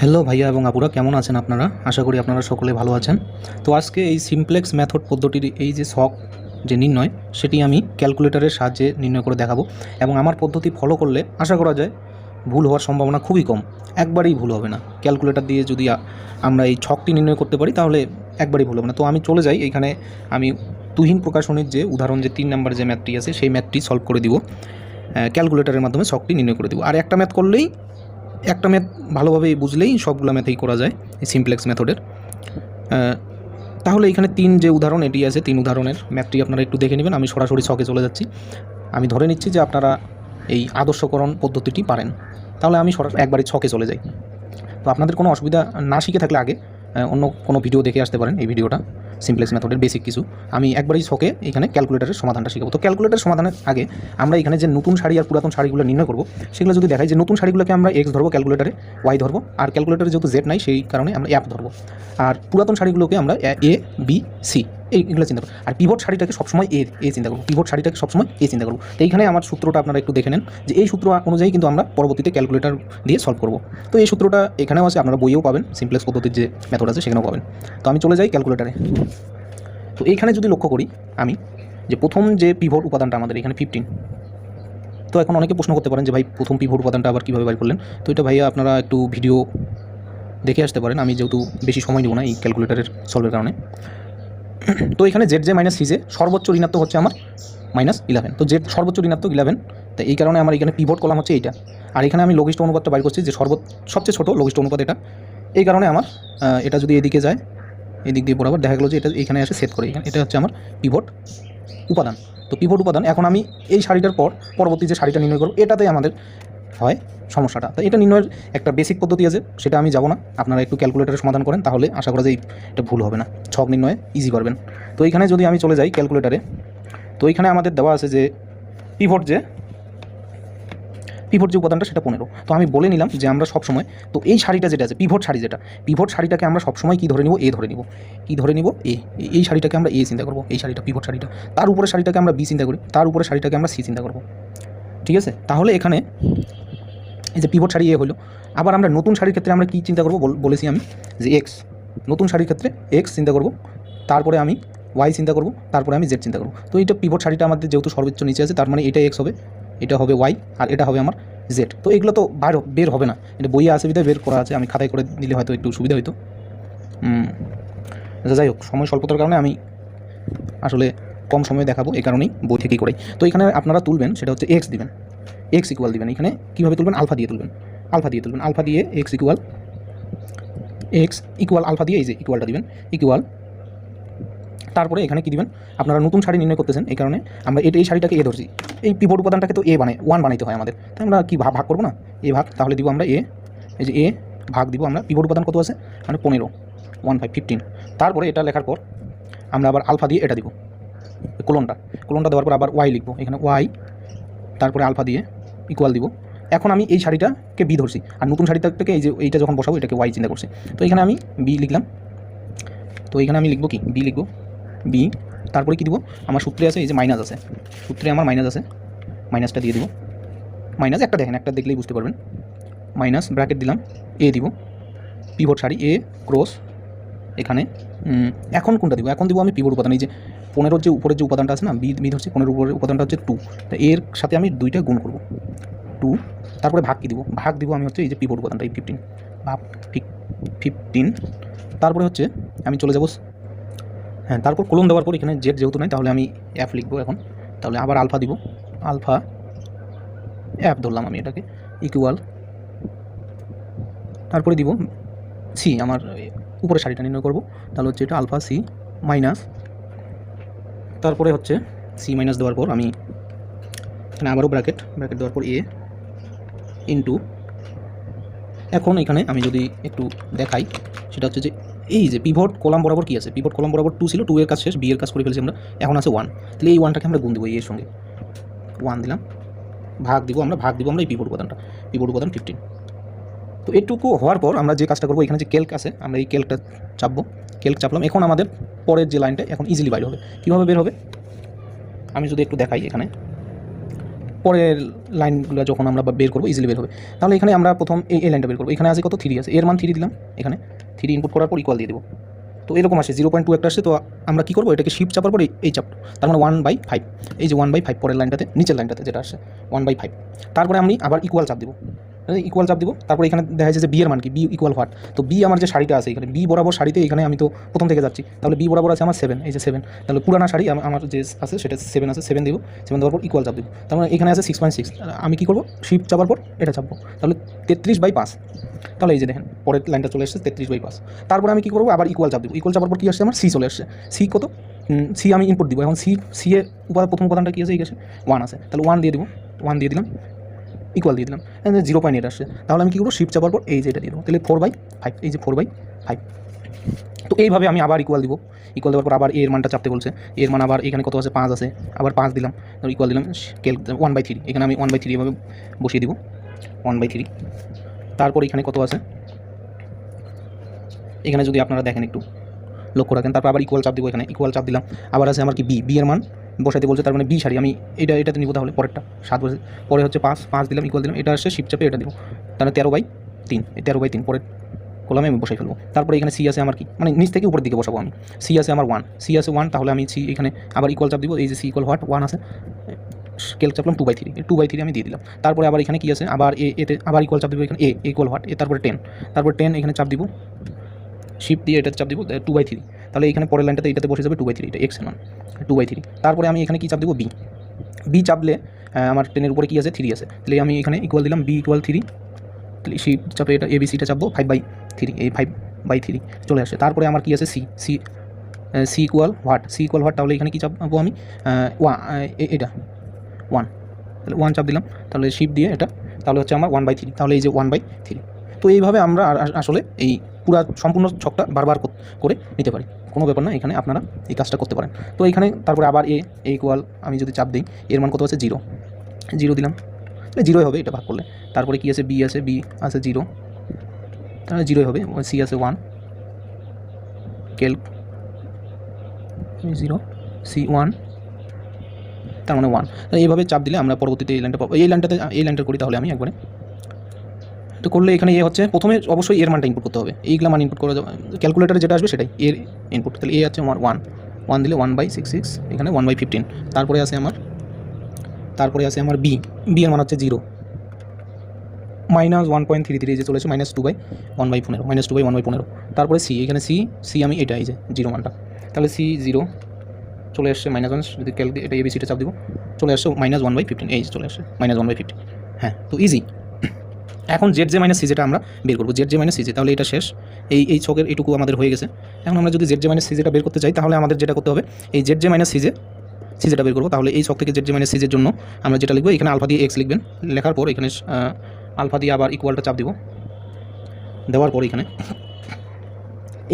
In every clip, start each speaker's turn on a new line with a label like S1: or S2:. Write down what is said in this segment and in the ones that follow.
S1: Hello ভাইয়া এবং আপুরা, কেমন আছেন আপনারা? আশা করি আপনারা সকলে ভালো আছেন। তো আজকে এই সিমপ্লেক্স মেথড পদ্ধতির এই যে শখ, যে নির্ণয়, সেটি আমি ক্যালকুলেটরের সাহায্যে নির্ণয় করে দেখাবো এবং আমার পদ্ধতি ফলো করলে আশা করা যায় ভুল হওয়ার সম্ভাবনা খুবই কম। একবারেই ভুল হবে না। ক্যালকুলেটর দিয়ে যদি আমরা এই ছকটি নির্ণয় করতে পারি, তাহলে একবারই ভুল হবে না। তো আমি চলে যাই, এখানে আমি তুহিন প্রকাশনীর যে উদাহরণ, যে তিন নাম্বার যে ম্যাথটি আছে, সেই ম্যাথটি সলভ করে দিব। ক্যালকুলেটরের মাধ্যমে ছকটি নির্ণয় করে দিব। আর একটা ম্যাথ করলেই একটা ম্যাথ ভালোভাবে বুঝলেই সবগুলো ম্যাথেই করা যায়, এই সিমপ্লেক্স মেথডের তাহলে এখানে তিন যে উদাহরণ, এটি আছে তিন উদাহরণের। ম্যাথটি আপনারা একটু দেখে নেবেন, আমি সরাসরি ছকে চলে যাচ্ছি। আমি ধরে নিচ্ছি যে আপনারা এই আদর্শকরণ পদ্ধতিটি পারেন। তাহলে আমি সরাসরি একবারই ছকে চলে যাই। তো আপনাদের কোনো অসুবিধা না শিখে থাকলে আগে অন্য কোনো ভিডিও দেখে আসতে পারেন এই ভিডিওটা সিমপ্লেক্স মেথডের বেসিক কিছু। আমি একবারই শখে এখানে ক্যালকুলেটারের সমাধানটা শিখাবো। তো ক্যালকুলেটার সমাধানের আগে আমরা এখানে যে নতুন শাড়ি আর পুরাতন শাড়িগুলো নির্ণয় করব, সেগুলো যদি দেখাই যে নতুন শাড়িগুলোকে আমরা এক্স ধরবো ক্যালকুলেটারে ওয়াই ধরবো, আর ক্যালকুলেটারে যেহেতু জেড নাই, সেই কারণে আমরা অ্যাপ ধরবো। আর পুরাতন শাড়িগুলোকে আমরা এ বি সি এইগুলো চিন্তা করব আর পিভট শাড়িটাকে সবসময় এ এ চিন্তা করব পিভট শাড়িটাকে সবসময় এ চিন্তা করব তো এইখানে আমার সূত্রটা আপনারা একটু দেখে নেন যে এই সূত্র অনুযায়ী কিন্তু আমরা পরবর্তীতে ক্যালকুলেটার দিয়ে সলভ করব। তো এই সূত্রটা এখানেও আছে, আপনারা বইয়েও পাবেন। সিমপ্লেক্স পদ্ধতির যে মেথড আছে, সেখানেও পাবেন। তো আমি চলে যাই ক্যালকুলেটারে তো এইখানে যদি লক্ষ্য করি আমি যে প্রথম যে পিভট উপাদানটা আমাদের এখানে ফিফটিন তো এখন অনেকে প্রশ্ন করতে পারেন যে ভাই, প্রথম পিভট উপাদানটা আবার কীভাবে বার করলেন? তো এটা ভাইয়া আপনারা একটু ভিডিও দেখে আসতে পারেন। আমি যেহেতু বেশি সময় নেব না এই ক্যালকুলেটারের সলভের কারণে। তো এখানে জেড জে মাইনাস সিজে সর্বোচ্চ ঋণাত্মক হচ্ছে আমার মাইনাস ইলেভেন তো জেড সর্বোচ্চ ঋণাত্মক ইলেভেন তো এই কারণে আমার এখানে পিভট কলাম হচ্ছে এইটা। আর এখানে আমি লঘিষ্ঠ অনুপাতটা বাইর করছি যে সর্ব সবচেয়ে ছোটো লঘিষ্ঠ অনুপাত এটা। এই কারণে আমার এটা যদি এদিকে যায়, এদিক দিয়ে বরাবর দেখা গেলো যে এটা এখানে এসে সেট করে। এখানে এটা হচ্ছে আমার পিভট উপাদান। তো পিভট উপাদান, এখন আমি এই শাড়িটার পর, পরবর্তী যে শাড়িটা নির্ণয় করব, এটাতে আমাদের হয়, সমস্যাটা। তো এটা নির্ণয়ের একটা বেসিক পদ্ধতি আছে, সেটা আমি যাব না। আপনারা একটু ক্যালকুলেটারে সমাধান করেন, তাহলে আশা করা যায় এটা ভুল হবে না। ছক নির্ণয়ে ইজি পারবেন তো এইখানে যদি আমি চলে যাই ক্যালকুলেটারে তো এইখানে আমাদের দেওয়া আছে যে পিভট যে পিভট যে উপাদানটা সেটা পনেরো। তো আমি বলে নিলাম যে আমরা সবসময়, তো এই শাড়িটা যেটা আছে পিভট শাড়ি যেটা পিভট শাড়িটাকে আমরা সবসময় কী ধরে নিব? এ ধরে নিব। কী ধরে নিব? এ এই শাড়িটাকে আমরা এ চিন্তা করব। এই শাড়িটা পিভট শাড়িটা তার উপরে শাড়িটাকে আমরা বি চিন্তা করি। তার উপরে শাড়িটাকে আমরা সি চিন্তা করব। ঠিক আছে? তাহলে এখানে এই যে পিভট শাড়ি এ হলো আবার আমরা নতুন শাড়ির ক্ষেত্রে আমরা কী চিন্তা করব বল- বলেছি আমি যে এক্স নতুন শাড়ির ক্ষেত্রে এক্স চিন্তা করব তারপরে আমি ওয়াই চিন্তা করব তারপরে আমি জেড চিন্তা করব। তো এইটা পিভট শাড়িটা আমাদের যেহেতু সর্বোচ্চ নিচে আছে তার মানে এটা এক্স হবে এটা হবে ওয়াই আর এটা হবে আমার জেড তো এগুলো তো বাইর বের হবে না। এটা বইয়ে আছে বিধায় বের করা আছে আমি খাতায় করে দিলে হয়তো একটু সুবিধা হতো আচ্ছা, যাই হোক সময় স্বল্পতার কারণে আমি আসলে কম সময়ে দেখাবো এই কারণেই বই থেকেই করাই। তো এখানে আপনারা তুলবেন সেটা হচ্ছে এক্স দিবেন। এক্স ইকুয়াল দিবেন এখানে, কীভাবে তুলবেন? আলফা দিয়ে তুলবেন। আলফা দিয়ে তুলবেন। আলফা দিয়ে X equal X equal alpha দিয়ে এই যে ইকুয়ালটা দিবেন। ইকুয়াল তারপরে এখানে কি দিবেন? আপনারা নতুন শাড়ি নির্ণয় করতেছেন এই কারণে আমরা এটা এই শাড়িটাকে এ ধরছি। এই পিভট উপাদানটাকে তো এ বানাই ওয়ান বানাইতে হয় আমাদের। তাই আমরা কি ভাগ করব না? এ ভাগ, তাহলে দিব আমরা এ। এই যে এ ভাগ দিব আমরা। পিভট উপাদান কত আছে? মানে পনেরো। ওয়ান ফাইভ ফিফটিন তারপরে এটা লেখার পর আমরা আবার আলফা দিয়ে এটা দিব। কোলনটা কোলনটা দেওয়ার পর আবার ওয়াই লিখব। এখানে ওয়াই তারপরে আলফা দিয়ে ইকুয়াল দিব। এখন আমি এই শাড়িটাকে বি ধরছি। আর নতুন শাড়িটাকে এই যে এইটা যখন বসাবো, এটাকে ওয়াই চিন্তা করছি। তো এখানে আমি বি লিখলাম। তো এখানে আমি লিখব কি? বি লিখব। বি তারপরে কি দিব? আমার সূত্রে আছে এই যে মাইনাস আছে। সূত্রে আমার মাইনাস আছে। মাইনাসটা দিয়ে দিব। মাইনাস একটা দেখেন, একটা দেখলেই বুঝতে পারবেন। মাইনাস ব্র্যাকেট দিলাম। এ দিব। পিভট শাড়ি এ ক্রস এখানে। এখন কোনটা দিব? এখন দিব আমি পিভট উপাদান। এই যে পনেরোর যে উপরের যে উপাদানটা আছে না, বি বি ধরছি পনেরোর উপরের উপাদানটা হচ্ছে টু তা এর সাথে আমি দুইটা গুণ করব। টু তারপরে ভাগ কি দিব? ভাগ দিব আমি হচ্ছে এই যে পিভট উপাদানটা, এই ফিফটিন ভাগ ফিফটিন তারপরে হচ্ছে আমি চলে যাব হ্যাঁ তারপর কলম দেওয়ার পর এখানে জেড যেহেতু নাই, তাহলে আমি অ্যাপ লিখব এখন। তাহলে আবার আলফা দিব। আলফা অ্যাপ ধরলাম আমি এটাকে ইকুয়াল তারপরে দিব সি আমার উপরে শাড়িটা নির্ণয় করব। তাহলে হচ্ছে এটা আলফা সি মাইনাস তারপরে হচ্ছে সি মাইনাস দেওয়ার পর আমি এখানে আবারও ব্র্যাকেট ব্র্যাকেট দেওয়ার পর এ ইন্টু এখন এখানে আমি যদি একটু দেখাই, সেটা হচ্ছে যে এই যে পিভট কলাম বরাবর কি আছে? পিভট কলাম বরাবর টু ছিল টু এর কাজ শেষ বি এর কাজ করে ফেলেছি আমরা, এখন আছে ওয়ান তাহলে এই ওয়ানটাকে আমরা গুণ দেবো এর সঙ্গে। ওয়ান দিলাম, ভাগ দিব আমরা, ভাগ দিব আমরা এই পিভট উপাদানটা পিভট উপাদান ফিফটিন তো এটুকু হওয়ার পর আমরা যে কাজটা করব, এখানে যে কেল্ক আছে, আমরা এই কেল্কটা চাপবো। কেল্ক চাপলাম। এখন আমাদের পরের যে লাইনটা, এখন ইজিলি বাইর হবে। কীভাবে বের হবে? আমি যদি একটু দেখাই এখানে। পরের লাইনগুলো যখন আমরা বের করব ইজিলি বের হবে। তাহলে এখানে আমরা প্রথম এই লাইনটা বের করব। এখানে আছে কত? থ্রি আছে। এর মান থ্রি দিলাম এখানে। থ্রি ইনপুট করার পর ইকুয়াল দিয়ে দেবো। তো এরকম আসে। জিরো পয়েন্ট টু একটা আসছে, তো আমরা কী করব? এটাকে শিফট চাপার পরে এই চাপ তার মানে ওয়ান বাই ফাইভ এই যে ওয়ান বাই ফাইভ পরের লাইনটাতে, নিচের লাইনটাতে যেটা আসে ওয়ান বাই ফাইভ তারপরে আমি আবার ইকুয়াল চাপ দেবো। ইকুয়াল চাপ দিব। তারপরে এখানে দেখা যাচ্ছে যে বি মান কি? বি ইকুয়াল হোয়াট তো বি আমার যে শাড়িটা আছে এখানে বি বরাবর শাড়িতে এখানে আমি তো প্রথম থেকে যাচ্ছি। তাহলে বি বরাবর আছে আমার সেভেন এই যে সেভেন তাহলে পুরানা শাড়ি আম- আমার যে আছে সেটা সেভেন আছে সেভেন দিব। সেভেন দেওয়ার পর ইকুয়াল চাপ দিব। তার মানে এখানে আছে সিক্স পয়েন্ট সিক্স আমি কী করব? শিফট চাপার পর এটা চাপবো। তাহলে তেত্রিশ বাই পাঁচ। তাহলে এই যে দেখেন, পরের লাইনটা চলে এসেছে তেত্রিশ বাই পাঁচ। তারপরে আমি কী করব? আবার ইকুয়াল চাপ দিব। ইকুয়াল চাপার পর কী আসছে? আমার সি চলে আসছে। সি কত? সি আমি ইনপুট দিব। এখন সি সি এর উপর প্রথম উপাদানটা কী আছে? এই গেছে ওয়ান আছে। তাহলে ওয়ান দিয়ে দিব। ওয়ান দিয়ে দিলাম। ইকুয়াল দিয়ে দিলাম। জিরো পয়েন্ট এইট আসছে তাহলে আমি কী করব? শিফট চাপার পর এই যে এটা দিয়ে দেবো। তাহলে ফোর বাই ফাইভ এই যে ফোর বাই ফাইভ তো এইভাবে আমি আবার ইকুয়াল দিব। ইকুয়াল দেওয়ার পর আবার এর মানটা চাপতে বলছে। এর মান আবার এখানে কত আছে? পাঁচ আছে। আবার পাঁচ দিলাম। ইকুয়াল দিলাম কেল ওয়ান বাই থ্রি এখানে আমি ওয়ান বাই থ্রি এভাবে বসিয়ে দিব। ওয়ান বাই থ্রি তারপর এখানে কত আছে? এখানে যদি আপনারা দেখেন একটু, লক্ষ্য রাখেন। তারপর আবার ইকুয়াল চাপ দিব এখানে। ইকুয়াল চাপ দিলাম। আবার আছে আমার কি বি বি এর মান বসাতে বলছে, তার মানে বি সারি আমি এটা এটাতে নিব তাহলে পরেরটা। সাত বসে পরে হচ্ছে পাঁচ পাঁচ দিলাম ইকুয়াল দিলাম, এটা আসছে শিপ চাপে এটা দিব তাহলে তেরো বাই তিন তেরো বাই তিন, পরের কলামে আমি বসাই ফেলব। তারপরে এখানে সি আছে আমার কি? মানে নিচ থেকে উপরের দিকে বসাবো আমি। সি আছে আমার ওয়ান সি আছে ওয়ান তাহলে আমি সি এখানে আবার ইকুয়াল চাপ দিব, এই যে সি ইকুয়াল হোয়াট ওয়ান আছে। Scale চাপলাম two by three two by three আমি দিয়ে দিলাম। তারপরে আবার এখানে কি আছে? আবার এ, এতে আবার ইকুয়াল চাপ দিব এখানে এ ইকুয়াল হোয়াট এ তারপরে টেন তারপর টেন এখানে চাপ দিব শিফট দিয়ে এটাতে চাপ দিব টু বাই থ্রি তাহলে এখানে পরের লাইনটাতে এটাতে বসে যাবে টু বাই থ্রি এটা এক্স টু বাই থ্রি তারপরে আমি এখানে কি চাপ দেবো? বি বি চাপলে আমার টেনের উপরে কি আছে? থ্রি আছে। তাহলে আমি এখানে ইকুয়াল দিলাম বি ইকুয়াল থ্রি শিফট চাপে এটা এবিসিটা চাপবো ফাইভ বাই থ্রি এই ফাইভ বাই থ্রি চলে আসে। তারপরে আমার কি আছে? C C C equal what C equal what তাহলে এখানে কি চাপবো আমি? ওয়ান এটা ওয়ান তাহলে ওয়ান চাপ দিলাম। তাহলে শিফট দিয়ে এটা, তাহলে হচ্ছে আমার ওয়ান বাই থ্রি তাহলে এই যে ওয়ান বাই থ্রি তো এইভাবে আমরা আসলে এই পুরা সম্পূর্ণ ছকটা বারবার করে নিতে পারি। কোনো ব্যাপার না, এখানে আপনারা এই কাজটা করতে পারেন। তো এখানে তারপরে আবার এ এ ইকুয়াল আমি যদি চাপ দিই, এর মান কত আছে? জিরো। জিরো দিলাম। তাহলে জিরোই হবে, এটা ভাগ করলে। তারপরে কি আছে? বি আছে বি আছে জিরো। তাহলে জিরোই হবে সি আছে ওয়ান। কেল জিরো, সি ওয়ান, তার মানে ওয়ান। এইভাবে চাপ দিলে আমরা পরবর্তীতে এই লাইনটা পাবো। এই লাইনটাতে, এই লাইনটা করি তাহলে আমি একবারে তো করলে এখানে এ হচ্ছে, প্রথমে অবশ্যই এর মানটা ইনপুট করতে হবে। এইগুলা মান ইনপুট করা যাবে ক্যালকুলেটারে যেটা আসবে সেটাই, এর ইনপুট তাহলে এ আছে আমার ওয়ান ওয়ান দিলে ওয়ান বাই সিক্স সিক্স এখানে ওয়ান বাই ফিফটিন তারপরে আছে আমার, তারপরে আছে আমার বি বি এর মান হচ্ছে zero minus one point three three যে চলেছে minus two by one by পনেরো minus two by one by পনেরো। তারপরে সি এখানে সি সি আমি এটা এই যে জিরো মানটা। তাহলে সি জিরো চলে আসছে মাইনাস ওয়ান যদি ক্যাল এটা এবিসিটা চাপ দিব, চলে আসছে মাইনাস ওয়ান বাই ফিফটিন এই চলে আসছে মাইনাস ওয়ান বাই ফিফটিন হ্যাঁ তো ইজি এখন জেড জে মাইনাস সিজেটা আমরা বের করব। Z J minus C J তাহলে এটা শেষ। এই এই ছকের এটুকু আমাদের হয়ে গেছে। এখন আমরা যদি জেড জে মাইনাস সিজেটা বের করতে চাই, তাহলে আমাদের যেটা করতে হবে, এই জেড জে মাইনাস সিজে সিজেটা বের করব। তাহলে এই ছক থেকে জেড জে মাইনাস সি জের জন্য আমরা যেটা লিখব, এখানে আলফা দিয়ে এক্স লিখবেন। লেখার পর এখানে আলফা দিয়ে আবার ইকুয়ালটা চাপ দিব। দেওয়ার পর এখানে।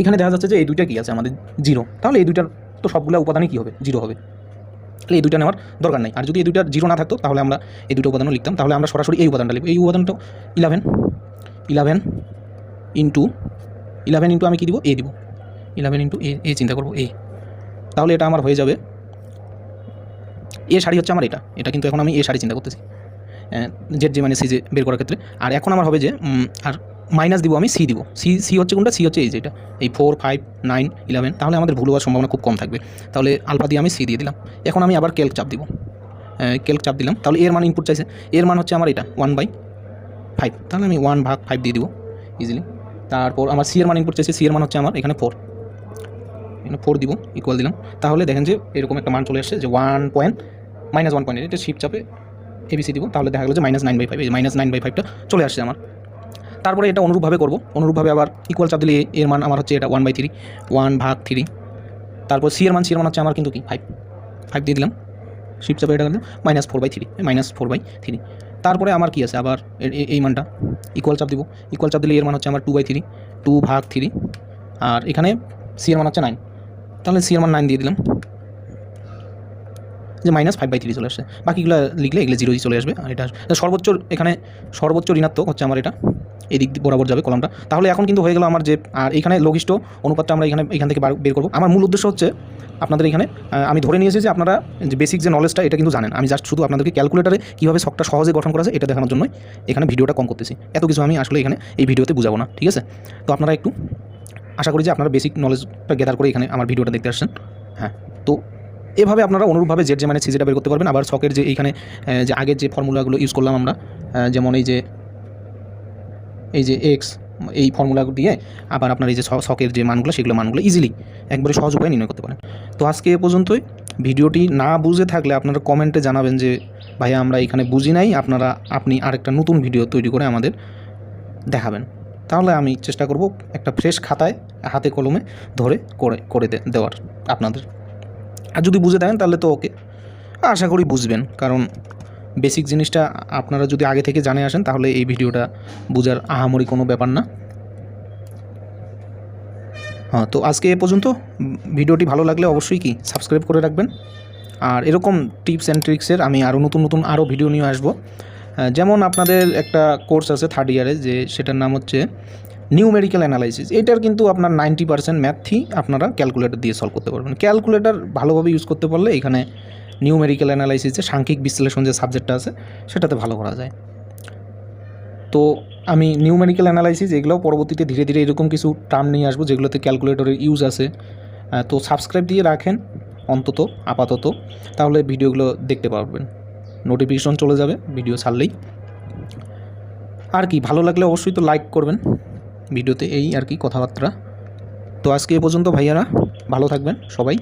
S1: এখানে দেখা যাচ্ছে যে এই দুইটা কী আছে আমাদের? জিরো তাহলে এই দুইটার তো সবগুলো উপাদানই কী হবে? জিরো হবে। তাহলে এই দুইটা নেওয়ার দরকার নাই। আর যদি এই দুইটার জিরো না থাকতো, তাহলে আমরা এই দুটো উপাদানও লিখতাম। তাহলে আমরা সরাসরি এই উপাদানটা লিখব। এই উপাদানটা eleven eleven into eleven into আমি কী দিব? এ দিব। ইলেভেন ইন্টু এ এ চিন্তা করব এ তাহলে এটা আমার হয়ে যাবে। এ শাড়ি হচ্ছে আমার এটা। এটা কিন্তু এখন আমি এ শাড়ি চিন্তা করতেছি। জেড যে মানে সি যে বের করার ক্ষেত্রে। আর এখন আমার হবে যে আর মাইনাস দিব আমি সি দিব। সি সি হচ্ছে কোনটা? সি হচ্ছে এই যে এটা। এই ফোর ফাইভ নাইন ইলেভেন তাহলে আমাদের ভুল হওয়ার সম্ভাবনা খুব কম থাকবে। তাহলে আলফা দিয়ে আমি সি দিয়ে দিলাম। এখন আমি আবার ক্যালক চাপ দিব। ক্যালক চাপ দিলাম। তাহলে এর মান ইনপুট চাইছে। এর মান হচ্ছে আমার এটা ওয়ান বাই ফাইভ তাহলে আমি ওয়ান ভাগ ফাইভ দিয়ে দিব। ইজিলি তারপর আমার সি এর মান ইনপুট চাইছে। সি এর মান হচ্ছে আমার এখানে ফোর এখানে ফোর দিব ইকুয়াল দিলাম। তাহলে দেখেন যে এরকম একটা মান চলে আসছে যে one point minus one point এটা শিপ চাপে এবিসি দিব। তাহলে দেখা গেলো যে মাইনাস নাইন বাই ফাইভ এই মাইনাস নাইন বাই ফাইভটা চলে আসছে আমার। তারপরে এটা অনুরূপভাবে করব। অনুরূপভাবে আবার ইকুয়াল চাপ দিলে এর মান আমার হচ্ছে এটা ওয়ান বাই থ্রি ওয়ান ভাগ থ্রি তারপর সি এর মান সি এর মান হচ্ছে আমার কিন্তু কি? ফাইভ ফাইভ দিয়ে দিলাম। শিপ চাপে এটা দিলাম minus four by three minus four by three তারপরে আমার কি আছে? আবার এই মানটা ইকুয়াল চাপ দিব। ইকুয়াল চাপ দিলে এর মান হচ্ছে আমার টু বাই থ্রি টু ভাগ থ্রি আর এখানে সি এর মান হচ্ছে নাইন তাহলে সি এর মান নাইন দিয়ে দিলাম। যে মাইনাস ফাইভ বাই থ্রি চলে আসছে। বাকিগুলো লিখলে এগুলো জিরোই চলে আসবে। আর এটা সর্বোচ্চ, এখানে সর্বোচ্চ ঋণাত্মক হচ্ছে আমার এটা। এদিক দিয়ে বরাবর যাবে কলমটা। তাহলে এখন কিন্তু হয়ে গেল আমার যে আর এখানে লঘিষ্ঠ অনুপাতটা আমরা এখানে, এখান থেকে বার- করব। আমার মূল উদ্দেশ্য হচ্ছে, আপনাদের এখানে আমি ধরে নিয়েছি যে আপনারা যে বেসিক যে নলেজটা এটা কিন্তু জানেন। আমি জাস্ট শুধু আপনাদেরকে ক্যালকুলেটারে কীভাবে শখটা সহজে গঠন করা যায়, এটা দেখানোর জন্যই এখানে ভিডিওটা কম করতেছি। এত কিছু আমি আসলে এখানে এই ভিডিওতে বুঝাবো না, ঠিক আছে? তো আপনারা একটু আশা করি যে আপনারা বেসিক নলেজটা গ্যাদার করে এখানে আমার ভিডিওটা দেখতে আসছেন। হ্যাঁ তো এভাবে আপনারা অনুরূপভাবে জেড যে মানে সিজিটা বের করতে পারবেন। আবার শখের যে এইখানে যে আগের যে ফর্মুলাগুলো ইউজ করলাম আমরা যেমন এই যে এই যে এক্স এই ফর্মুলা দিয়ে আবার আপনার এই যে শখের যে মানগুলো, সেগুলো মানগুলো ইজিলি একবারে সহজ উপায়ে নির্ণয় করতে পারেন। তো আজকে এ পর্যন্তই। ভিডিওটি না বুঝে থাকলে আপনারা কমেন্টে জানাবেন যে ভাইয়া আমরা এখানে বুঝি নাই, আপনারা, আপনি আরেকটা নতুন ভিডিও তৈরি করে আমাদের দেখাবেন। তাহলে আমি চেষ্টা করব একটা ফ্রেশ খাতায়, হাতে কলমে ধরে করে করে দেওয়ার আপনাদের। আর যদি বুঝে দেন তাহলে তো ওকে আশা করি বুঝবেন, কারণ বেসিক জিনিসটা আপনারা যদি আগে থেকে জানে আসেন, তাহলে এই ভিডিওটা বোঝার আহামরি কোনো ব্যাপার না। হ্যাঁ তো আজকে এ পর্যন্ত। ভিডিওটি ভালো লাগলে অবশ্যই কি, সাবস্ক্রাইব করে রাখবেন। আর এরকম টিপস অ্যান্ড ট্রিক্সের আমি আরও নতুন নতুন আরও ভিডিও নিয়ে আসব। যেমন আপনাদের একটা কোর্স আছে থার্ড ইয়ারে যে সেটার নাম হচ্ছে নিউমেরিক্যাল অ্যানালাইসিস এটার কিন্তু আপনার নাইনটি পার্সেন্ট ম্যাথই আপনারা ক্যালকুলেটর দিয়ে সলভ করতে পারবেন। ক্যালকুলেটর ভালোভাবে ইউজ করতে পারলে এখানে নিউমেরিক্যাল অ্যানালাইসিস যে সাংখ্যিক বিশ্লেষণ যে সাবজেক্টটা আছে, সেটাতে ভালো করা যায়। তো আমি নিউমেরিক্যাল অ্যানালাইসিস এগুলোও পরবর্তীতে ধীরে ধীরে এরকম কিছু টার্ম নিয়ে আসব, যেগুলোতে ক্যালকুলেটরের ইউজ আছে। তো সাবস্ক্রাইব দিয়ে রাখেন, অন্তত, আপাতত, তাহলে ভিডিওগুলো দেখতে পারবেন। নোটিফিকেশন চলে যাবে ভিডিও ছাড়লেই। আর কি, ভালো লাগলে অবশ্যই তো লাইক করবেন ভিডিওতে, এই আর কি কথাবার্তা। তো আজকে এ পর্যন্ত ভাইয়ারা, ভালো থাকবেন সবাই।